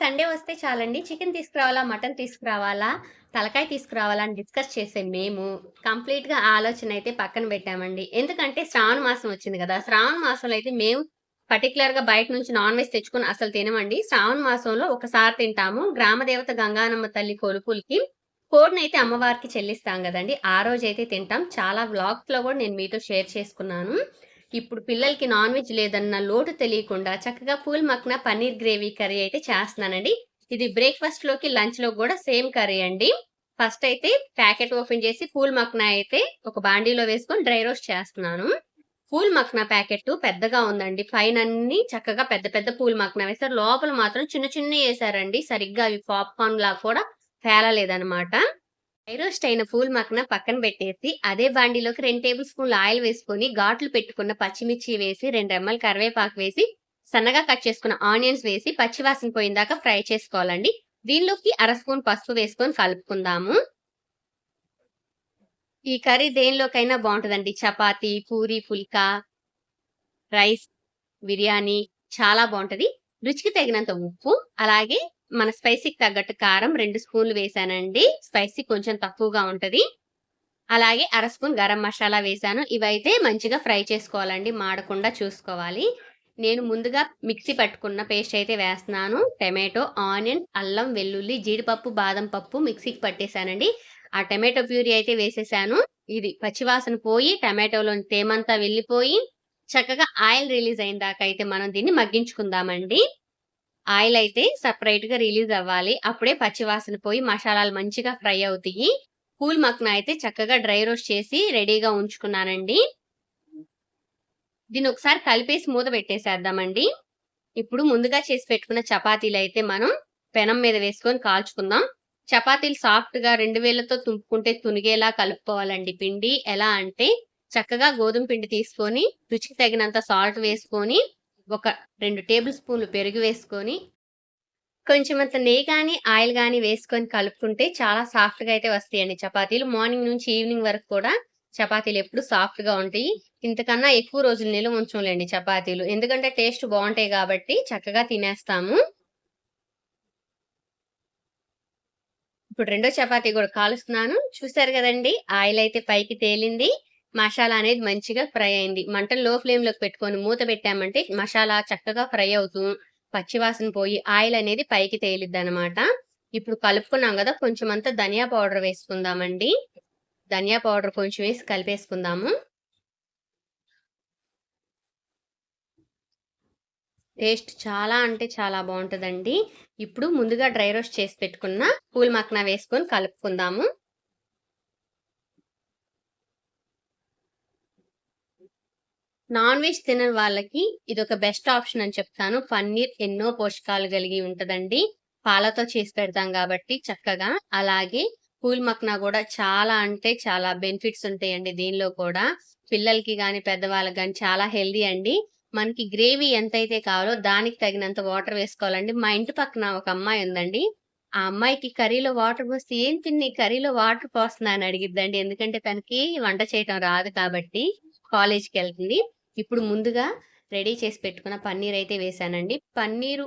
Sunday వస్తే చాలండి. Chicken తీసుకురావాలా? మటన్ తీసుకురావాలా? తలకాయ తీసుకురావాలా? అని డిస్కస్ చేసే మేము కంప్లీట్గా ఆలోచన అయితే పక్కన పెట్టామండి. ఎందుకంటే శ్రావణ మాసం వచ్చింది కదా. శ్రావణ మాసంలో అయితే మేము పర్టికులర్గా బయట నుంచి నాన్ వెజ్ తెచ్చుకొని అసలు తినమండి. శ్రావణ మాసంలో ఒకసారి తింటాము. గ్రామదేవత గంగానమ్మ తల్లి కొలుపులకి కోడిని అయితే అమ్మవారికి చెల్లిస్తాం కదండి. ఆ రోజు అయితే తింటాం. చాలా వ్లాగ్స్లో కూడా నేను మీతో షేర్ చేసుకున్నాను. ఇప్పుడు పిల్లలకి నాన్ వెజ్ లేదన్న లోటు తెలియకుండా చక్కగా పూల్ మక్న పన్నీర్ గ్రేవీ కర్రీ అయితే చేస్తున్నానండి. ఇది బ్రేక్ఫాస్ట్లోకి లంచ్లో కూడా సేమ్ కర్రీ అండి. ఫస్ట్ అయితే ప్యాకెట్ ఓపెన్ చేసి పూల్ మక్న అయితే ఒక బాండీలో వేసుకొని డ్రై రోస్ట్ చేస్తున్నాను. పూల్ మక్న ప్యాకెట్ పెద్దగా ఉందండి. పైన అన్ని చక్కగా పెద్ద పెద్ద పూల్ మక్న వేస్తారు లోపల మాత్రం చిన్న చిన్న వేసారండి సరిగ్గా అవి పాప్కార్న్ లా కూడా పేలలేదనమాట డ్రై రోస్ట్ అయిన పూల్ మక్కన పక్కన పెట్టేసి అదే బాండీలోకి రెండు టేబుల్ స్పూన్లు ఆయిల్ వేసుకొని ఘాట్లు పెట్టుకున్న పచ్చిమిర్చి వేసి రెండు రెమ్మలు కరివేపాకు వేసి సన్నగా కట్ చేసుకున్న ఆనియన్స్ వేసి పచ్చివాసన పోయిందాక ఫ్రై చేసుకోవాలండి. దీనిలోకి అర స్పూన్ పసుపు వేసుకొని కలుపుకుందాము. ఈ కర్రీ దేనిలోకైనా బాగుంటుందండి. చపాతి పూరి పుల్కా రైస్ బిర్యానీ చాలా బాగుంటది. రుచికి తగినంత ఉప్పు అలాగే మన స్పైసీకి తగ్గట్టు కారం రెండు స్పూన్లు వేసానండి. స్పైసీ కొంచెం తక్కువగా ఉంటుంది. అలాగే అర స్పూన్ గరం మసాలా వేసాను. ఇవైతే మంచిగా ఫ్రై చేసుకోవాలండి. మాడకుండా చూసుకోవాలి. నేను ముందుగా మిక్సీ పట్టుకున్న పేస్ట్ అయితే వేస్తున్నాను. టమాటో ఆనియన్ అల్లం వెల్లుల్లి జీడిపప్పు బాదం పప్పు మిక్సీకి పట్టేశానండి ఆ టమాటో ప్యూరీ అయితే వేసేసాను. ఇది పచ్చివాసన పోయి టమాటోలో తేమంతా వెళ్ళిపోయి చక్కగా ఆయిల్ రిలీజ్ అయిన దాకా అయితే మనం దీన్ని మగ్గించుకుందామండి. ఆయిల్ అయితే సపరేట్గా రిలీజ్ అవ్వాలి. అప్పుడే పచ్చివాసన పోయి మసాలాలు మంచిగా ఫ్రై అవుతాయి. పూల్ మక్న అయితే చక్కగా డ్రై రోస్ట్ చేసి రెడీగా ఉంచుకున్నానండి. దీన్ని ఒకసారి కలిపేసి మూత పెట్టేసేద్దామండి. ఇప్పుడు ముందుగా చేసి పెట్టుకున్న చపాతీలు అయితే మనం పెనం మీద వేసుకొని కాల్చుకుందాం. చపాతీలు సాఫ్ట్గా రెండు వేలతో తుంపుకుంటే తునిగేలా కలుపుకోవాలండి పిండి. ఎలా అంటే చక్కగా గోధుమ పిండి తీసుకొని రుచికి తగినంత సాల్ట్ వేసుకొని ఒక రెండు టేబుల్ స్పూన్లు పెరుగు వేసుకొని కొంచెం అంత నెయ్యి కానీ ఆయిల్ కానీ వేసుకొని కలుపుకుంటే చాలా సాఫ్ట్గా అయితే వస్తాయండి చపాతీలు. మార్నింగ్ నుంచి ఈవినింగ్ వరకు కూడా చపాతీలు ఎప్పుడు సాఫ్ట్గా ఉంటాయి. ఇంతకన్నా ఎక్కువ రోజులు నిల్వ ఉంచంలేండి చపాతీలు. ఎందుకంటే టేస్ట్ బాగుంటాయి కాబట్టి చక్కగా తినేస్తాము. ఇప్పుడు రెండో చపాతీ కూడా కాలుస్తున్నాను. చూసారు కదండి ఆయిల్ అయితే పైకి తేలింది. మసాలా అనేది మంచిగా ఫ్రై అయింది. మంటలు లో ఫ్లేమ్లోకి పెట్టుకొని మూత పెట్టామంటే మసాలా చక్కగా ఫ్రై అవుతూ పచ్చివాసన పోయి ఆయిల్ అనేది పైకి తేలిద్ది అనమాట ఇప్పుడు కలుపుకున్నాం కదా కొంచెం అంతా ధనియా పౌడర్ వేసుకుందామండి. ధనియా పౌడర్ కొంచెం వేసి కలిపేసుకుందాము. టేస్ట్ చాలా అంటే చాలా బాగుంటుందండి. ఇప్పుడు ముందుగా డ్రై రోస్ట్ చేసి పెట్టుకున్న పూల్ మక్నా వేసుకొని కలుపుకుందాము. నాన్ వెజ్ తినని వాళ్ళకి ఇది ఒక బెస్ట్ ఆప్షన్ అని చెప్తాను. పన్నీర్ ఎన్నో పోషకాలు కలిగి ఉంటదండి. పాలతో చేసి పెడతాం కాబట్టి చక్కగా. అలాగే పూల్ మక్నా కూడా చాలా అంటే చాలా బెనిఫిట్స్ ఉంటాయండి దీనిలో కూడా. పిల్లలకి కానీ పెద్దవాళ్ళకి కానీ చాలా హెల్దీ అండి. మనకి గ్రేవీ ఎంతైతే కావాలో దానికి తగినంత వాటర్ వేసుకోవాలండి. మా ఇంటి పక్కన ఒక అమ్మాయి ఉందండి. ఆ అమ్మాయికి కర్రీలో వాటర్ పోస్తే ఏం తిని కర్రీలో వాటర్ పోస్తున్నా అని అడిగిద్దండి. ఎందుకంటే తనకి వంట చేయటం రాదు కాబట్టి కాలేజ్కి వెళ్తుంది. ఇప్పుడు ముందుగా రెడీ చేసి పెట్టుకున్న పన్నీర్ అయితే వేసానండి. పన్నీరు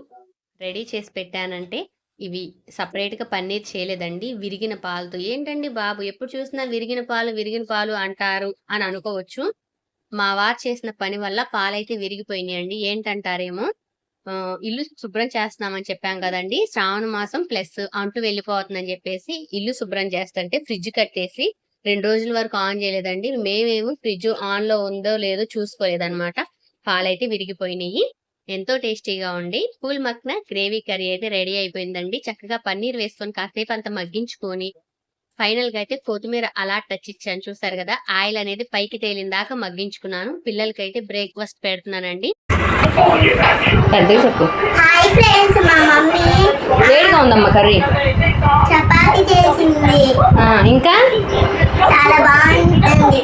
రెడీ చేసి పెట్టానంటే ఇవి సపరేట్గా పన్నీర్ చేయలేదండి. విరిగిన పాలతో. ఏంటండి బాబు? ఎప్పుడు చూసినా విరిగిన పాలు విరిగిన పాలు అంటారు అని అనుకోవచ్చు. మా వారు చేసిన పని వల్ల పాలైతే విరిగిపోయినాయండి. ఏంటంటారేమో? ఇల్లు శుభ్రం చేస్తున్నామని చెప్పాం కదండి. శ్రావణ మాసం ప్లస్ అంటూ వెళ్ళిపోతుందని చెప్పేసి ఇల్లు శుభ్రం చేస్తుంటే ఫ్రిడ్జ్ కట్టేసి రెండు రోజుల వరకు ఆన్ చేయలేదండి. మేమేమో ఫ్రిడ్జ్ ఆన్లో ఉందో లేదో చూసుకోలేదన్నమాట. పాలైతే విరిగిపోయినాయి. ఎంతో టేస్టీగా ఉండి పూల్ మక్న గ్రేవీ కర్రీ అయితే రెడీ అయిపోయిందండి. చక్కగా పన్నీర్ వేసుకొని కాసేపు అంత మగ్గించుకొని ఫైనల్గా అయితే కొత్తిమీర అలా టచ్ ఇచ్చాను. చూసారు కదా ఆయిల్ అనేది పైకి తేలిన దాకా మగ్గించుకున్నాను. పిల్లలకి అయితే బ్రేక్ఫాస్ట్ పెడుతున్నానండి. పెద్దగా చెప్పు. హాయ్ ఫ్రెండ్స్ మా మమ్మీ వేడిగా ఉందమ్మా కర్రీ. చపాతి చేసింది. ఇంకా? చాలా బాగుంటుంది.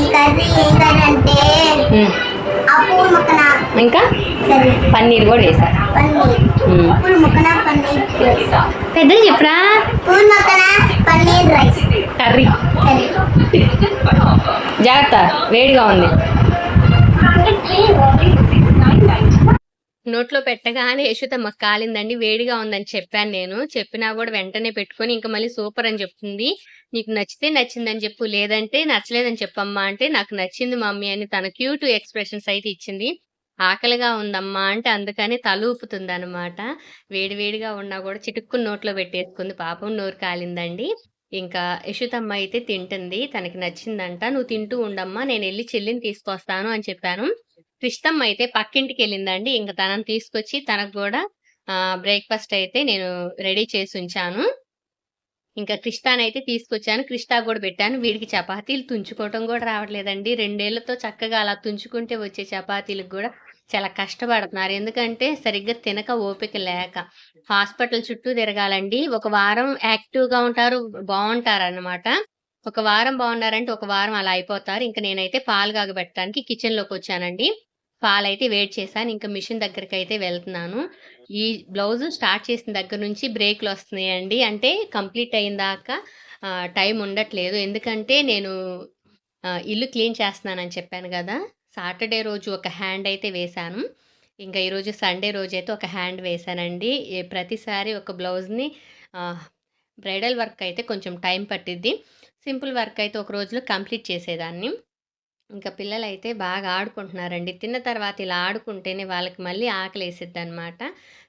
ఈ కర్రీ ఏ కర్రీ అంటే అప్పు ముక్కన ఇంకా? పన్నీర్ కూడా వేసా పన్నీర్. ముక్కన పెద్దగా చెప్పరా? Phool makhana paneer rice. Curry. Curry. జాగ్రత్త వేడిగా ఉంది. నోట్లో పెట్టగానే యశోదమ్మకి కాలిందండి. వేడిగా ఉందని చెప్పాను నేను. చెప్పినా కూడా వెంటనే పెట్టుకొని ఇంక మళ్ళీ సూపర్ అని చెప్తుంది. "నీకు నచ్చితే నచ్చిందని చెప్పు. లేదంటే నచ్చలేదని చెప్పమ్మా" అంటే, "నాకు నచ్చింది మమ్మీ" అని తన క్యూట్ ఎక్స్‌ప్రెషన్స్ అయితే ఇచ్చింది. "ఆకలిగా ఉందమ్మా" అంటే అందుకని తల ఊపుతుందనమాట. వేడి వేడిగా ఉన్నా కూడా చిటుక్కుని నోట్లో పెట్టేసుకుంది. పాపం నోరు కాలిందండి. ఇంకా యశుతమ్మ అయితే తింటుంది. తనకి నచ్చిందంట. "నువ్వు తింటూ ఉండమ్మా. నేను వెళ్ళి చెల్లిని తీసుకొస్తాను" అని చెప్పాను. కృష్ణమ్మ అయితే పక్కింటికి వెళ్ళిందండి ఇంకా తనని తీసుకొచ్చి తనకు కూడా బ్రేక్‌ఫాస్ట్ అయితే నేను రెడీ చేసి ఉంచాను ఇంకా క్రిష్టానైతే తీసుకొచ్చాను. క్రిష్టాకి కూడా పెట్టాను. వీడికి చపాతీలు తుంచుకోవటం కూడా రావట్లేదండి. రెండేళ్ళతో చక్కగా అలా తుంచుకుంటే వచ్చే చపాతీలకు కూడా చాలా కష్టపడుతున్నారు. ఎందుకంటే సరిగ్గా తినక, ఓపిక లేక. హాస్పిటల్ చుట్టూ తిరగాలండి. ఒక వారం యాక్టివ్‌గా ఉంటారు. బావుంటారనమాట. ఒక వారం బాగున్నారంటే ఒక వారం అలా అయిపోతారు. ఇంకా నేనైతే పాలు కాగబెట్టడానికి కిచెన్లోకి వచ్చానండి పాలైతే వెయిట్ చేశాను. ఇంకా మిషన్ దగ్గరికైతే వెళ్తున్నాను. ఈ బ్లౌజు స్టార్ట్ చేసిన దగ్గర నుంచి బ్రేక్లు వస్తున్నాయండి అంటే కంప్లీట్ అయిన దాకా టైం ఉండట్లేదు. ఎందుకంటే నేను ఇల్లు క్లీన్ చేస్తున్నానని చెప్పాను కదా సాటర్‌డే రోజు ఒక హ్యాండ్ అయితే వేశాను. ఇంకా ఈరోజు సండే రోజైతే ఒక హ్యాండ్ వేశానండి. ప్రతిసారి ఒక బ్లౌజ్‌ని బ్రైడల్ వర్క్ అయితే కొంచెం టైం పట్టిద్ది. సింపుల్ వర్క్ అయితే ఒక రోజులో కంప్లీట్ చేసేదాన్ని. ఇంకా పిల్లలైతే బాగా ఆడుకుంటున్నారండి. తిన్న తర్వాత ఇలా ఆడుకుంటేనే వాళ్ళకి మళ్ళీ ఆకలి వేసిద్ది అనమాట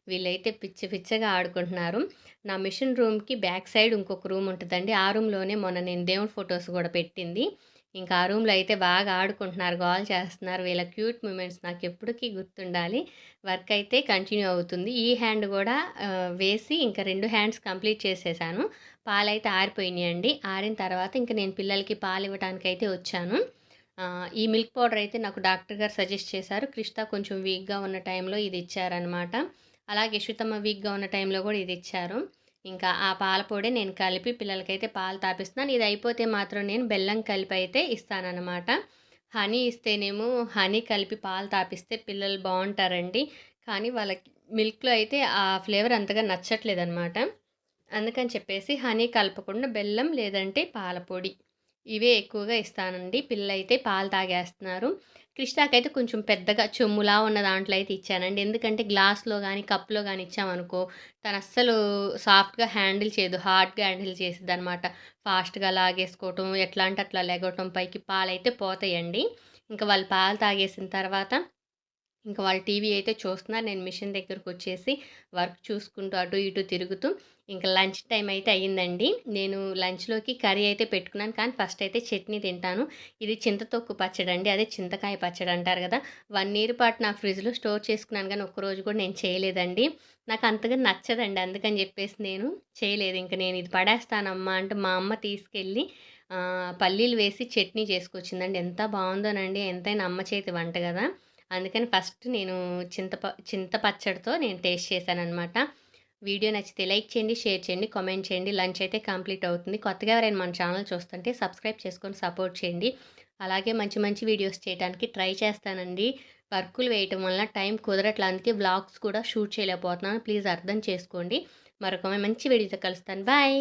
వీళ్ళైతే పిచ్చి పిచ్చగా ఆడుకుంటున్నారు. నా మిషన్ రూమ్‌కి బ్యాక్ సైడ్ ఇంకొక రూమ్ ఉంటుందండి ఆ రూమ్‌లోనే మొన్న నేను దేవుడి ఫొటోస్ కూడా పెట్టింది. ఇంకా ఆ రూమ్‌లో అయితే బాగా ఆడుకుంటున్నారు. గాల్ చేస్తున్నారు. వీళ్ళ క్యూట్ మూమెంట్స్ నాకు ఎప్పటికీ గుర్తుండాలి. వర్క్ అయితే కంటిన్యూ అవుతుంది. ఈ హ్యాండ్ కూడా వేసి ఇంకా రెండు హ్యాండ్స్ కంప్లీట్ చేసేసాను. పాలైతే ఆరిపోయినాయండి ఆరిన తర్వాత ఇంక నేను పిల్లలకి పాలు ఇవ్వటానికైతే వచ్చాను. ఈ మిల్క్ పౌడర్ అయితే నాకు డాక్టర్ గారు సజెస్ట్ చేశారు. క్రిష్తా కొంచెం వీక్‌గా ఉన్న టైంలో ఇది ఇచ్చారనమాట. అలాగే యశోదమ్మ వీక్‌గా ఉన్న టైంలో కూడా ఇది ఇచ్చారు. ఇంకా ఆ పాల పొడి నేను కలిపి పిల్లలకైతే పాలు తాపిస్తున్నాను. ఇది అయిపోతే మాత్రం నేను బెల్లం కలిపి అయితే ఇస్తానన్నమాట హనీ ఇస్తేనేమో హనీ కలిపి పాలు తాపిస్తే పిల్లలు బాగుంటారండి కానీ వాళ్ళకి మిల్క్‌లో అయితే ఆ ఫ్లేవర్ అంతగా నచ్చట్లేదనమాట. అందుకని చెప్పేసి హనీ కలపకుండా బెల్లం లేదంటే పాల పొడి ఇవే ఎక్కువగా ఇస్తానండి. పిల్లలైతే పాలు తాగేస్తున్నారు. కృష్ణాకైతే కొంచెం పెద్దగా చెమ్ములా ఉన్న దాంట్లో అయితే ఇచ్చానండి. ఎందుకంటే గ్లాస్‌లో కానీ కప్‌లో కానీ ఇచ్చామనుకో తను అస్సలు సాఫ్ట్‌గా హ్యాండిల్ చేయదు. హార్డ్‌గా హ్యాండిల్ చేసిద్దనమాట. ఫాస్ట్‌గా లాగేసుకోవటం, ఎట్లా అంటే అట్లా లెగవటం పైకి పాలైతే పోతాయండి. ఇంకా వాళ్ళు పాలు తాగేసిన తర్వాత ఇంకా వాళ్ళు టీవీ అయితే చూస్తున్నారు. నేను మిషన్ దగ్గరకొచ్చేసి వర్క్ చూసుకుంటూ అటు ఇటు తిరుగుతూ ఇంకా లంచ్ టైం అయితే అయ్యిందండి. నేను లంచ్‌లోకి కర్రీ అయితే పెట్టుకున్నాను. కానీ ఫస్ట్ అయితే చట్నీ తింటాను. ఇది చింతతొక్కు పచ్చడండి. అదే చింతకాయ పచ్చడి అంటారు కదా వన్ ఇయర్ పాటు నా ఫ్రిడ్జ్‌లో స్టోర్ చేసుకున్నాను కానీ ఒక్కరోజు కూడా నేను చేయలేదండి. నాకు అంతగా నచ్చదండి. అందుకని చెప్పేసి నేను చేయలేదు. ఇంక నేను ఇది పడేస్తానమ్మా అంటే మా అమ్మ తీసుకెళ్ళి పల్లీలు వేసి చట్నీ చేసుకొచ్చిందండి. ఎంత బాగుందోనండి ఎంతైనా అమ్మ చేతి వంట కదా అందుకని ఫస్ట్ నేను చింతప చింత పచ్చడితో నేను టేస్ట్ చేశాను అనమాట వీడియో నచ్చితే లైక్ చేయండి, షేర్ చేయండి, కామెంట్ చేయండి. లంచ్ అయితే కంప్లీట్ అవుతుంది. కొత్తగా ఎవరైనా మన ఛానల్ చూస్తుంటే సబ్స్క్రైబ్ చేసుకొని సపోర్ట్ చేయండి. అలాగే మంచి మంచి వీడియోస్ చేయడానికి ట్రై చేస్తానండి. వర్కులు వేయటం వల్ల టైం కుదరట్ల. అందుకే వ్లాగ్స్ కూడా షూట్ చేయలేకపోతున్నాను. ప్లీజ్ అర్థం చేసుకోండి. మరొక మంచి వీడియోతో కలుస్తాను. బాయ్.